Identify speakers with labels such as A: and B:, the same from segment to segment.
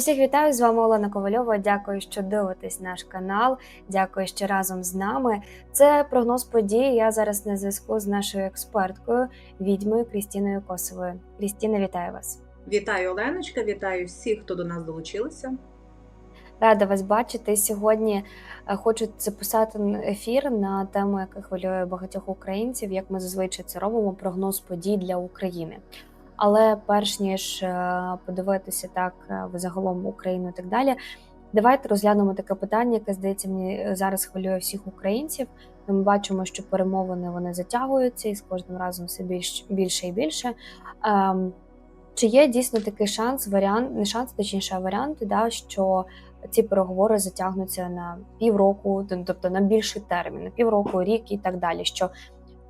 A: Усіх вітаю з вами Олена Ковальова. Дякую, що дивитесь наш канал. Дякую, що разом з нами. Це прогноз подій. Я зараз на зв'язку з нашою експерткою, відьмою Крістіною Косовою. Крістіна, вітаю вас.
B: Вітаю, Оленочка, вітаю всіх, хто до нас долучилися.
A: Рада вас бачити. Сьогодні е, хочу записати ефір на тему, яка хвилює багатьох українців, як ми зазвичай це робимо. Прогноз подій для України. Але перш ніж е, подивитися так е, загалом Україну і так далі, давайте розглянемо таке питання, яке здається мені зараз хвилює всіх українців. Ми бачимо, що перемовини вони затягуються і з кожним разом все більш більше і більше. Ем, Чи є дійсно такий шанс, варіант, не шанс, точніше, а варіанти, да, що ці переговори затягнуться на півроку, тобто на більший термін, на півроку, рік і так далі. Що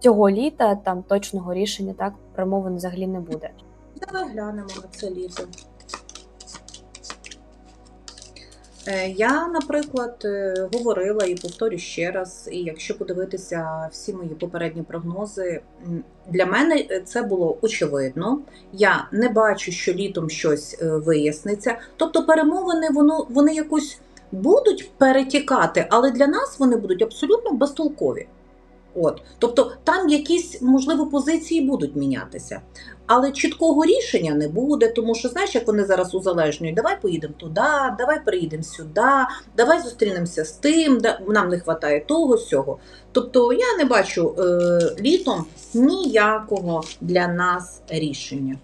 A: цього літа там точного рішення так перемовин взагалі не буде.
B: Давай глянемо на це літо. Е, Я, наприклад, е, говорила і повторю ще раз, і якщо подивитися всі мої попередні прогнози, для мене е, це було очевидно. Я не бачу, що літом щось виясниться. Тобто перемовини воно, вони якось будуть перетікати, але для нас вони будуть абсолютно безтолкові. От, тобто там якісь можливо позиції будуть мінятися, але чіткого рішення не буде, тому що знаєш, як вони зараз узалежнюють, давай поїдемо туди, давай приїдемо сюди, давай зустрінемося з тим, нам не вистачає того сього. Тобто я не бачу е, літом ніякого для нас рішення.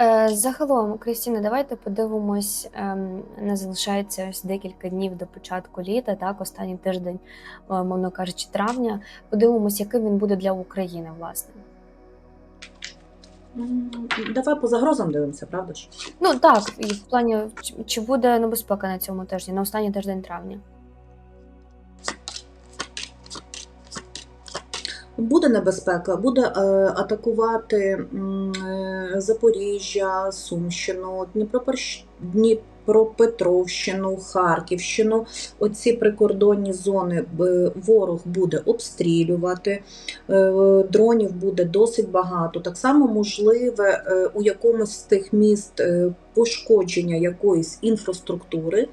A: Е, загалом, Крістіна, давайте подивимось. ем, Не залишається ось декілька днів до початку літа, так, останній тиждень, е, мовно кажучи, травня. Подивимось, яким він буде для України, власне.
B: Давай по загрозам дивимося, правда ж?
A: Ну так, і в плані, чи буде небезпека на цьому тижні, на останній тиждень травня.
B: Буде небезпека, буде е, атакувати е, Запоріжжя, Сумщину, Дніпропетровщ- Дніпропетровщину, Харківщину. Оці прикордонні зони ворог буде обстрілювати, е, дронів буде досить багато. Так само можливе у якомусь з тих міст пошкодження якоїсь інфраструктури.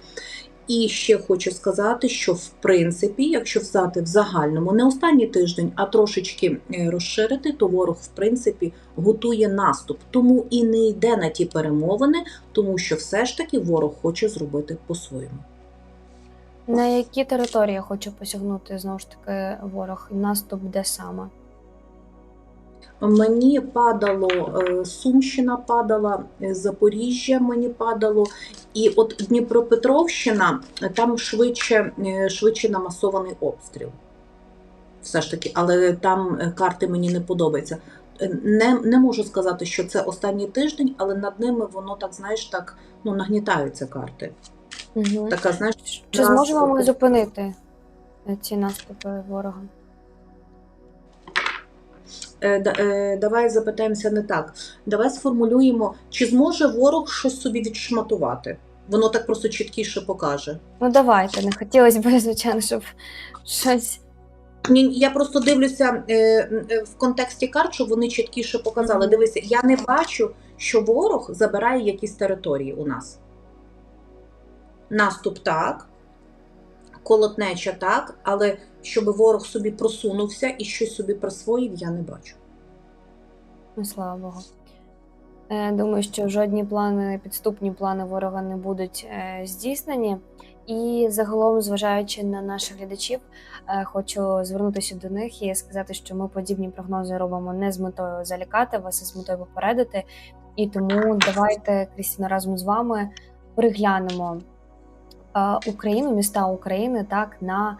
B: І ще хочу сказати, що в принципі, якщо взяти в загальному не останній тиждень, а трошечки е, розширити, то ворог в принципі готує наступ, тому і не йде на ті перемовини, тому що все ж таки ворог хоче зробити по-своєму.
A: На які території хоче посягнути знову ж таки ворог? Наступ де саме?
B: Мені падало е, Сумщина, падала е, Запоріжжя, мені падало, і от Дніпропетровщина е, там швидше, швидше намасований обстріл. Все ж таки, але там карти мені не подобаються. Не, не можу сказати, що це останній тиждень, але над ними воно так, знаєш, так ну, нагнітаються карти.
A: Угу.
B: Така, знаєш,
A: Чи зможемо ми зупинити ці наступи ворога?
B: Е, е, давай запитаємося не так. Давай сформулюємо, чи зможе ворог щось собі відшматувати. Воно так просто чіткіше покаже.
A: Ну давайте, не хотілося б, звичайно, щоб щось.
B: Ні, я просто дивлюся е, в контексті карт, щоб вони чіткіше показали. Дивися, я не бачу, що ворог забирає якісь території у нас. Наступ так, колотнеча так, але щоб ворог собі просунувся і щось собі присвоїв, я не бачу.
A: Ну, слава Богу. Е, Думаю, що жодні плани, підступні плани ворога не будуть е, здійснені. І загалом, зважаючи на наших глядачів, е, хочу звернутися до них і сказати, що ми подібні прогнози робимо не з метою залякати вас, а з метою попередити. І тому давайте, Крістіна, разом з вами переглянемо е, Україну, міста України так на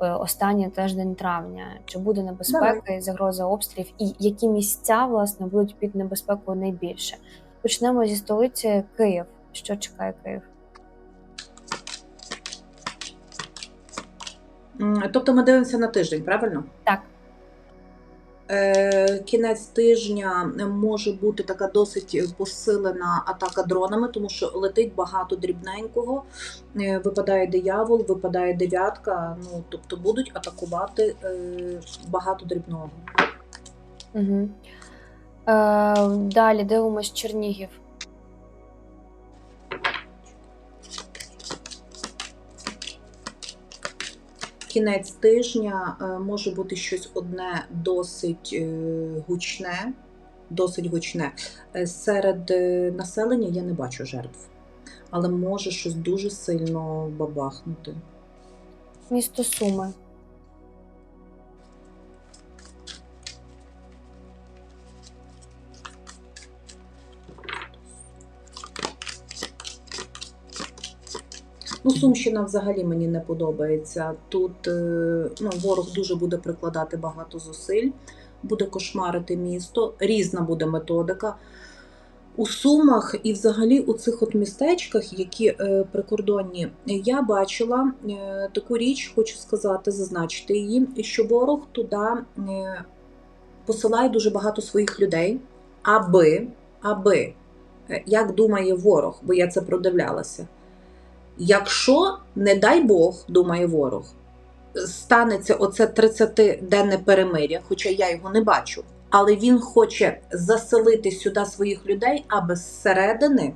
A: е, останній тиждень травня. Чи буде небезпека і загроза обстрілів, і які місця власне будуть під небезпекою найбільше? Почнемо зі столиці Київ. Що чекає Київ?
B: Тобто ми дивимося на тиждень, правильно?
A: Так.
B: Е, Кінець тижня може бути така досить посилена атака дронами, тому що летить багато дрібненького. Е, Випадає диявол, випадає дев'ятка. Ну тобто будуть атакувати е, багато дрібного.
A: Угу. Е, далі дивимось Чернігів.
B: Кінець тижня е, може бути щось одне досить е, гучне. Досить гучне. Е, Серед населення я не бачу жертв, але може щось дуже сильно бабахнути.
A: Місто Суми.
B: Ну, Сумщина взагалі мені не подобається. Тут е, ну, ворог дуже буде прикладати багато зусиль, буде кошмарити місто, різна буде методика. У Сумах і взагалі у цих от містечках, які е, прикордонні, я бачила е, таку річ, хочу сказати, зазначити її, що ворог туди посилає дуже багато своїх людей, аби, аби, як думає ворог, бо я це продивлялася. Якщо, не дай Бог, думає ворог, станеться оце 30-денне перемир'я, хоча я його не бачу, але він хоче заселити сюди своїх людей, аби зсередини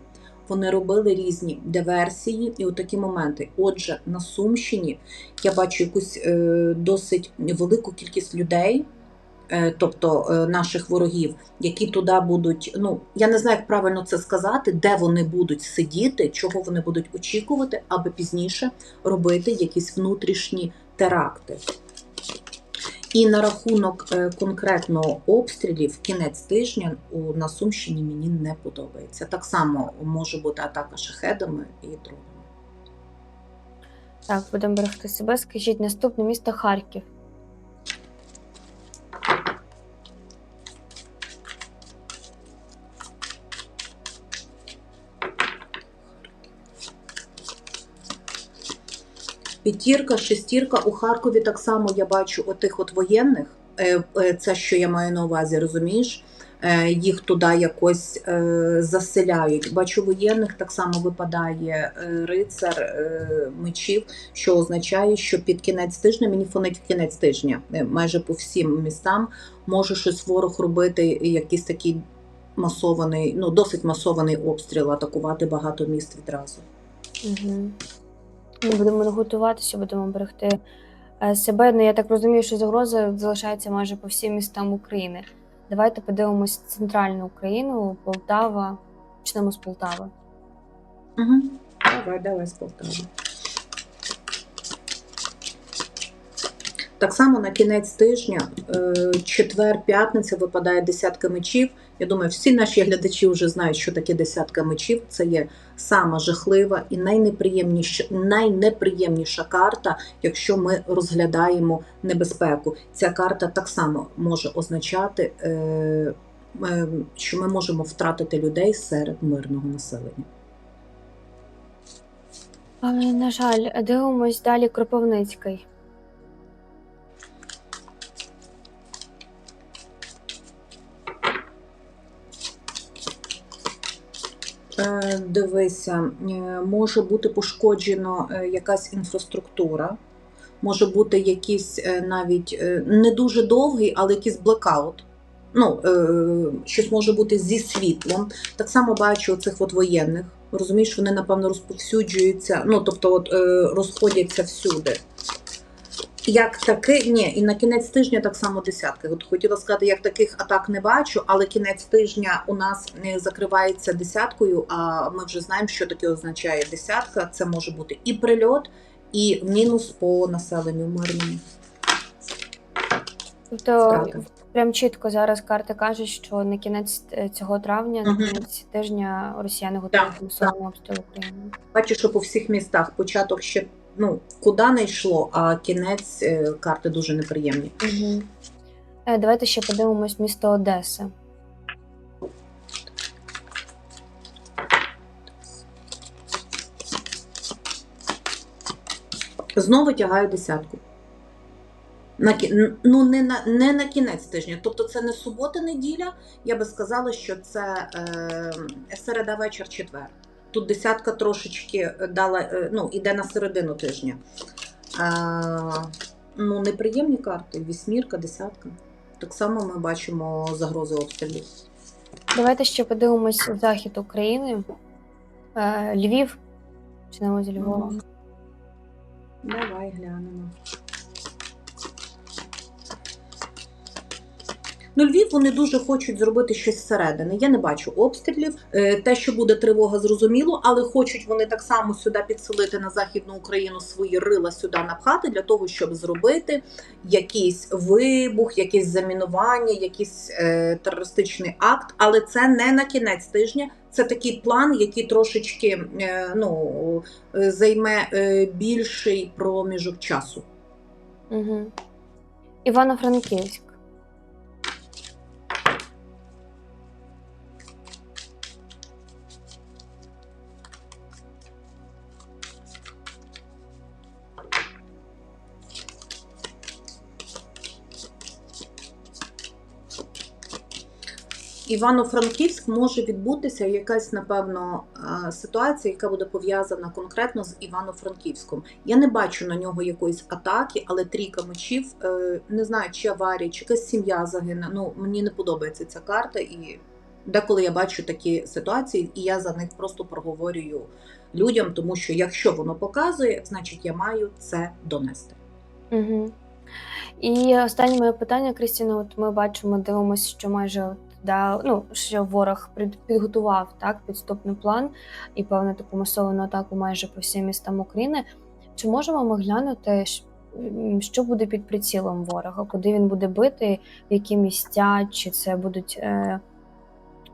B: вони робили різні диверсії і отакі моменти. Отже, на Сумщині я бачу якусь е, досить велику кількість людей. Е, Тобто е, наших ворогів, які туди будуть, ну я не знаю, як правильно це сказати, де вони будуть сидіти, чого вони будуть очікувати, аби пізніше робити якісь внутрішні теракти. І на рахунок е, конкретно обстрілів кінець тижня у на Сумщині мені не подобається. Так само може бути атака шахедами і дронами.
A: Так, будемо берегти себе. Скажіть, наступне місто Харків.
B: П'ятірка, шестірка у Харкові так само я бачу отих от воєнних. Е, е, Це що я маю на увазі, розумієш? Е, Їх туди якось заселяють. Бачу, воєнних так само випадає рицар мечів, що означає, що під кінець тижня мені фонить в кінець тижня. Майже по всім містам може щось ворог робити, якийсь такий масований, ну досить масований обстріл, атакувати багато міст відразу.
A: Угу. Ми будемо готуватися, будемо берегти е, себе. Ну, я так розумію, що загроза залишається майже по всім містам України. Давайте подивимось центральну Україну, Полтава. Почнемо з Полтави.
B: Угу. Давай, давай з Полтави. Так само на кінець тижня, е, четвер-п'ятниця випадає десятка мечів. Я думаю, всі наші глядачі вже знають, що таке десятка мечів. Це є сама жахлива і найнеприємніша, найнеприємніша карта, якщо ми розглядаємо небезпеку. Ця карта так само може означати, е, е, що ми можемо втратити людей серед мирного населення.
A: На жаль, дивимось далі Кропивницький.
B: Дивися, е, може бути пошкоджено е, якась інфраструктура, може бути якийсь е, навіть е, не дуже довгий, але якийсь блекаут. Ну, е, щось може бути зі світлом. Так само бачу цих от воєнних. Розумієш, вони, напевно, розповсюджуються, ну, тобто, от, е, розходяться всюди. Як таки, ні, і на кінець тижня так само десятки. От хотіла сказати, як таких атак не бачу, але кінець тижня у нас не закривається десяткою. А ми вже знаємо, що таке означає десятка. Це може бути і прильот, і мінус по населенню мирному.
A: Тобто, прям чітко зараз карти кажуть, що на кінець е, цього травня, на кінець тижня росіяни готують
B: Так,
A: масований обстріл України.
B: Бачу, що по всіх містах початок ще ну куди не йшло, а кінець е, карти дуже неприємні.
A: Угу. Давайте ще подивимось місто Одеса.
B: Знову тягаю десятку. На, кі- ну, не, на, не на кінець тижня. Тобто це не субота-неділя. Я би сказала, що це е, середа вечір четвер. Тут десятка трошечки дала, е, ну, іде на середину тижня. Е, ну, неприємні карти. Вісьмірка, десятка. Так само ми бачимо загрози обстрілів.
A: Давайте ще подивимось захід України. Е, Львів. Почнемо з Львова.
B: Давай глянемо. Ну, Львів вони дуже хочуть зробити щось зсередини. Я не бачу обстрілів. Е, Те, що буде тривога, зрозуміло, але хочуть вони так само сюди підселити на західну Україну свої рила сюди напхати для того, щоб зробити якийсь вибух, якесь замінування, якийсь е, терористичний акт. Але це не на кінець тижня. Це такий план, який трошечки е, ну, займе більший проміжок часу.
A: Угу. Івано-Франківськ.
B: Івано-Франківськ може відбутися якась, напевно, е, ситуація, яка буде пов'язана конкретно з Івано-Франківськом. Я не бачу на нього якоїсь атаки, але трійка мечів е, не знаю, чи аварія, чи якась сім'я загине. Ну мені не подобається ця карта, і деколи я бачу такі ситуації, і я за них просто проговорюю людям, тому що якщо воно показує, значить я маю це донести.
A: Угу. І останнє моє питання, Крістіна. От ми бачимо, дивимося, що майже да, ну, що ворог підготував так, підступний план і певну таку масовану атаку майже по всім містам України. Чи можемо ми глянути, що буде під прицілом ворога? Куди він буде бити, які місця, чи це будуть е,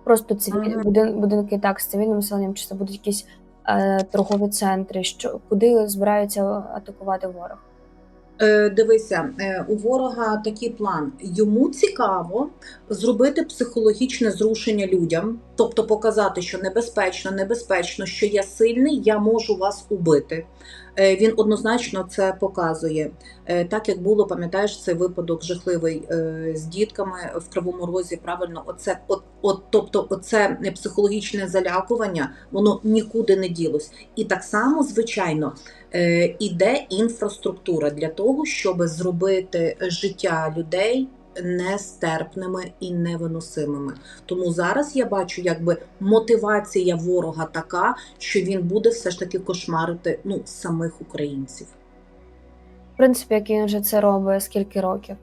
A: просто цивіль... Будин- будинки так, з цивільним населенням, чи це будуть якісь е, торгові центри? Що, куди збираються атакувати ворог?
B: Е, Дивися, е, у ворога такий план. Йому цікаво зробити психологічне зрушення людям, тобто показати, що небезпечно, небезпечно, що я сильний, я можу вас убити. Е, Він однозначно це показує. Е, Так як було, пам'ятаєш, цей випадок жахливий е, з дітками в Кривому Розі. Правильно, оце, от, от, тобто, оце психологічне залякування, воно нікуди не ділось. І так само, звичайно, іде інфраструктура для того, щоб зробити життя людей нестерпними і невиносимими. Тому зараз я бачу, якби мотивація ворога така, що він буде все ж таки кошмарити ну самих українців.
A: В принципі, як він вже це робить, скільки років.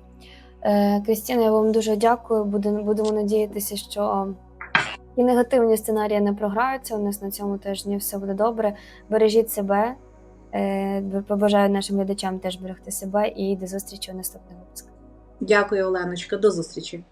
A: Е, Крістіна, я вам дуже дякую. Будемо, будемо надіятися, що і негативні сценарії не програються. У нас на цьому тижні все буде добре. Бережіть себе. Е, Побажаю нашим глядачам теж берегти себе і до зустрічі у наступних випусках.
B: Дякую, Оленочка. До зустрічі.